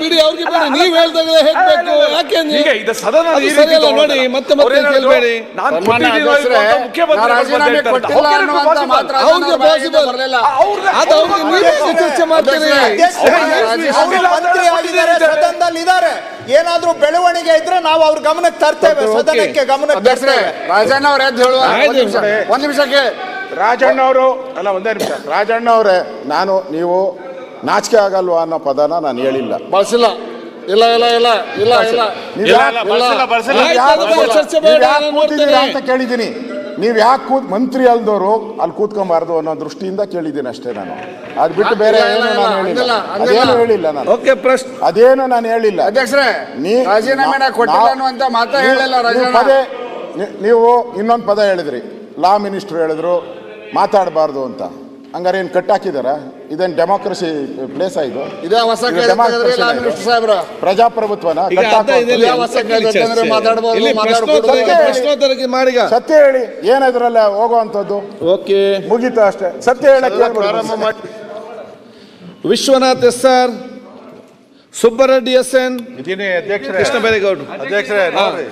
ಬಿಡಿ ಅವ್ರಿಗೆ ಬಿಡಿ ನೀವು ಹೇಳ್ದಾಗಲೇ ಹೇಳ್ಬೇಕು. ಯಾಕೆ. ನೋಡಿ ಮತ್ತೆ ಮತ್ತೆ ಕೇಳಬೇಡಿ. ಅವ್ರಿಗೆ ಪಾಸಿಬಲ್. ಅದು ಅವ್ರಿಗೆ ನೀವೇ ಚರ್ಚೆ ಮಾಡ್ತೀರಿ. ಅವರು ಮಂತ್ರಿ ಆಗಿದ್ದಾರೆ ಸದನದಲ್ಲಿ ಇದ್ದಾರೆ ಏನಾದ್ರೂ ಬೆಳವಣಿಗೆ ಇದ್ರೆ ನಾವು ಅವ್ರ ಗಮನಕ್ಕೆ ತರ್ತೇವೆ. ಸದನಕ್ಕೆ ಗಮನಕ್ಕೆ ರಾಜಣ್ಣ ಅವ್ರ ಎದ್ದು ಹೇಳುವ ಒಂದ್ ನಿಮಿಷಕ್ಕೆ ರಾಜಣ್ಣ ಅವರು ಅಲ್ಲ ಒಂದೇ ನಿಮಿಷ. ರಾಜಣ್ಣ ಅವರೇ ನಾನು ನೀವು ನಾಚಿಕೆ ಆಗಲ್ವಾ ಅನ್ನೋ ಪದನ ನಾನು ಹೇಳಿಲ್ಲ. ಬಳಸಿಲ್ಲ. ಇಲ್ಲ ಇಲ್ಲ ಇಲ್ಲ ಇಲ್ಲ ಇಲ್ಲ. ಅಂತ ಕೇಳಿದ್ದೀನಿ. ನೀವು ಯಾಕೆ ಕೂತ್ ಮಂತ್ರಿ ಅಲ್ದವರು ಅಲ್ಲಿ ಕೂತ್ಕೊಂಬಾರ್ದು ಅನ್ನೋ ದೃಷ್ಟಿಯಿಂದ ಕೇಳಿದ್ದೀನಿ ಅಷ್ಟೇ ನಾನು. ಅದು ಬಿಟ್ಟು ಬೇರೆ ಏನು ನಾನು ಹೇಳಿಲ್ಲ. ಅದೇನು ಹೇಳಿಲ್ಲ ನಾನು. ಓಕೆ ಪ್ರಶ್ನೆ ಅದೇನು ನಾನು ಹೇಳಿಲ್ಲ. ಅಧ್ಯಕ್ಷರೇ ನೀ ರಾಜೀನಾಮೆ ಕೊಟ್ಟಿಲ್ಲ ನಾವು- ಅನ್ನುವಂತ ಮಾತ ಹೇಳಿಲ್ಲ ರಾಜೀನಾಮೆ. ರಾಜಣ್ಣ ನೀವು ಇನ್ನೊಂದು ಪದ ಹೇಳಿದ್ರಿ. ಲಾ ಮಿನಿಸ್ಟರ್ ಹೇಳಿದ್ರು. ಮಾತಾಡಬಾರ್ದು ಅಂತ. ಹಂಗಾರೆ ಏನು ಕಟ್ಟಾಕಿದಾರ ಇದೇನು ಡೆಮೋಕ್ರಸಿ ಪ್ಲೇಸ್ ಇದು? ಇದೇ ಹೊಸ ಇದು democracy ಸಾಹೇಬ್ರ. ಪ್ರಜಾಪ್ರಭುತ್ವನ ಈಗ ಕಟ್ಟಾಕೋ ಅರ್ಥ ಇದೆ ಯಾವ ಹೊಸ ಯಾಕಂದ್ರೆ ಮಾತಾಡ್ಬೋದು, ಇಲ್ಲಿ ಮಾತಾಡ್ಬೋದು. ಪ್ರಶ್ನೋತ್ತರ ಪ್ರಶ್ನೋತ್ತರಕ್ಕೆ ಮಾಡೀಗ ಸತ್ಯ ಹೇಳಿ ಏನಾದ್ರಲ್ಲ ಹೋಗುವಂಥದ್ದು ಓಕೆ. ಮುಗೀತು ಅಷ್ಟೇ. ಸತ್ಯ ಹೇಳಕ್ಕೆ ಪ್ರಾರಂಭ ಮಾಡಿ. Vishwanath S R Subbareddy S N ಇದೀನಿ ಅಧ್ಯಕ್ಷರೇ. ಕೃಷ್ಣ ಬೈರೇಗೌಡರು. ಅಧ್ಯಕ್ಷರೇ ನೋಡ್ರಿ.